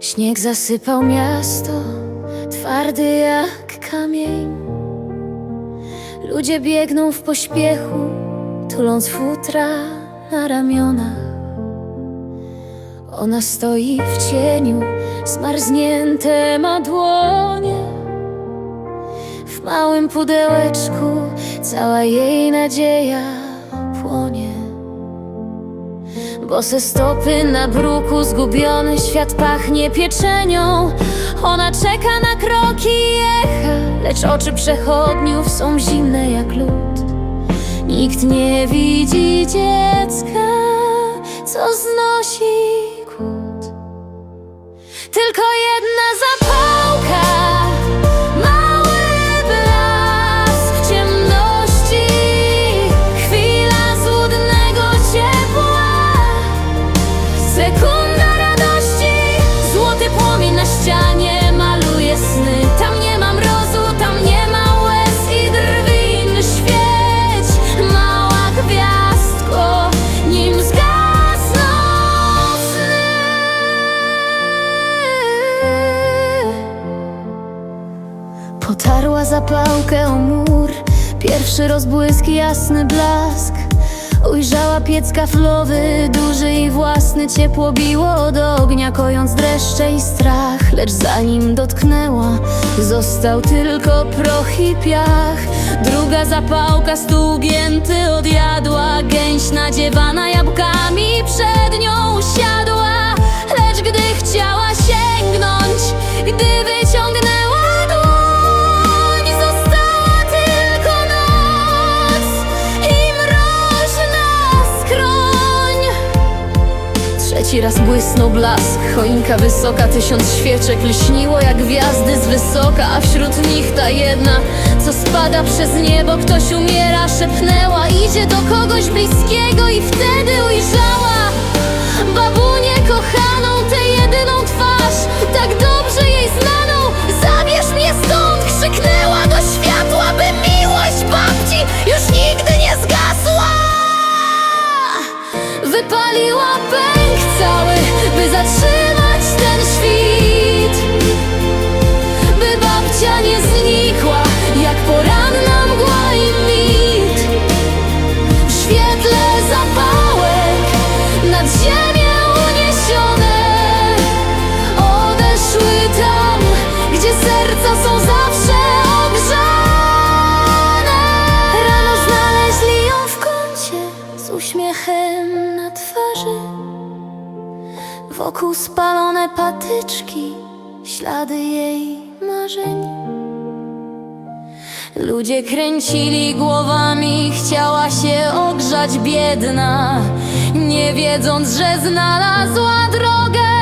Śnieg zasypał miasto, twardy jak kamień. Ludzie biegną w pośpiechu, tuląc futra na ramionach. Ona stoi w cieniu, zmarznięte ma dłonie. W małym pudełeczku cała jej nadzieja płonie. Bose stopy na bruku, zgubiony świat pachnie pieczenią. Ona czeka na kroki i echa, lecz oczy przechodniów są zimne jak lód. Nikt nie widzi dziecka, Potarła zapałkę o mur. Pierwszy rozbłysk, jasny blask. Ujrzała piec kaflowy, duży i własny. Ciepło biło od ognia, kojąc dreszcze i strach. Lecz zanim dotknęła, został tylko proch i piach. Druga zapałka, stół gięty odjadła Trzeci raz błysnął blask, choinka wysoka, tysiąc świeczek lśniło jak gwiazdy z wysoka, a wśród nich ta jedna, co spada przez niebo, ktoś umiera, szepnęła, idzie do kogoś bliskiego uśmiechem na twarzy. Wokół spalone patyczki, ślady jej marzeń. Ludzie kręcili głowami, chciała się ogrzać biedna Nie wiedząc, że znalazła drogę